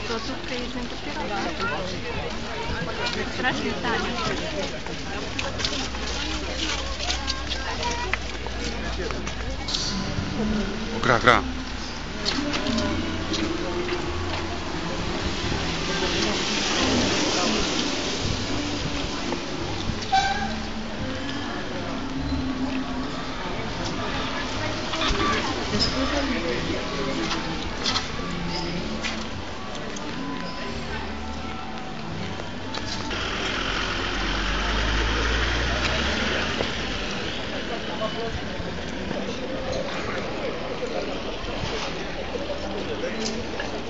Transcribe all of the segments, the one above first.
Estou surpresa em Portugal. Será que Itália? Gra, gra.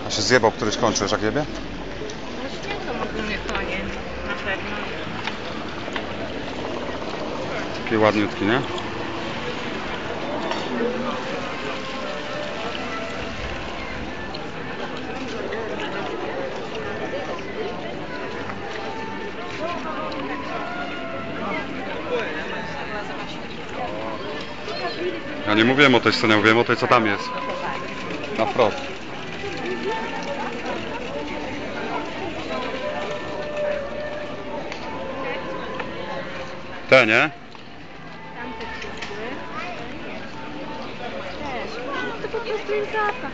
A się zjebał któryś kończysz, jak jebie? No święto ogólnie konie. Na pewno. Taki ładniutki, nie? Ja nie mówiłem o tej scenie, mówiłem o tej co tam jest. Na wprost. Te, nie? To po prostu jest zapach.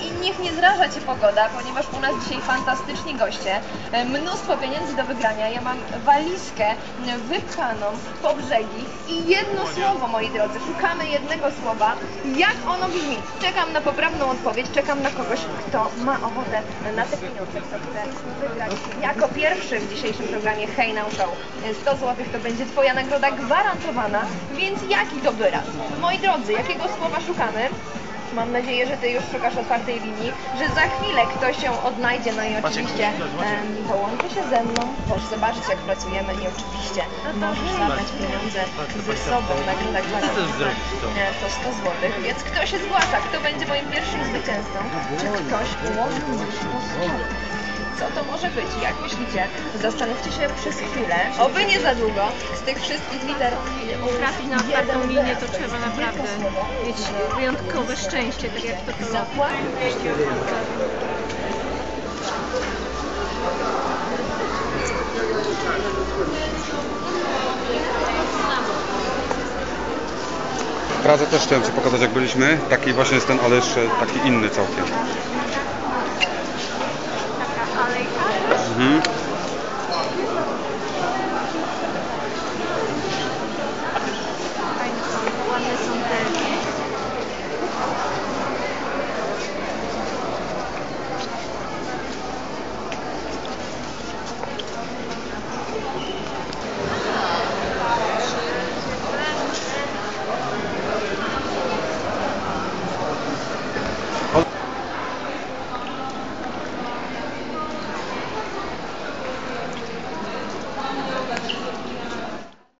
I niech nie zraża Cię pogoda, ponieważ u nas dzisiaj fantastyczni goście, e, mnóstwo pieniędzy do wygrania. Ja mam walizkę wypchaną po brzegi i jedno słowo, moi drodzy, szukamy jednego słowa. Jak ono brzmi? Czekam na poprawną odpowiedź, czekam na kogoś, kto ma ochotę na te pieniądze, kto chce wygrać jako pierwszy w dzisiejszym programie Hey Now Show. E, 100 zł to będzie Twoja nagroda gwarantowana, więc jaki to wyraz? Moi drodzy, jakiego słowa szukamy? Mam nadzieję, że Ty już szukasz otwartej linii, że za chwilę ktoś się odnajdzie, no i oczywiście em, połączy się ze mną, możesz zobaczyć jak pracujemy i oczywiście możesz zabrać pieniądze ze sobą, nagroda gwarantowana e, to 100 zł, więc kto się zgłasza, kto będzie moim pierwszym zwycięzcą, czy ktoś ułoży to słowo? Co to może być? Jak myślicie? Zastanówcie się przez chwilę, oby nie za długo, z tych wszystkich liter Trafić na otwartą linię to trzeba naprawdę mieć wyjątkowe szczęście, tak jak to? W Pradze też chciałem Ci pokazać jak byliśmy. Taki właśnie jest ten, ale jeszcze taki inny całkiem.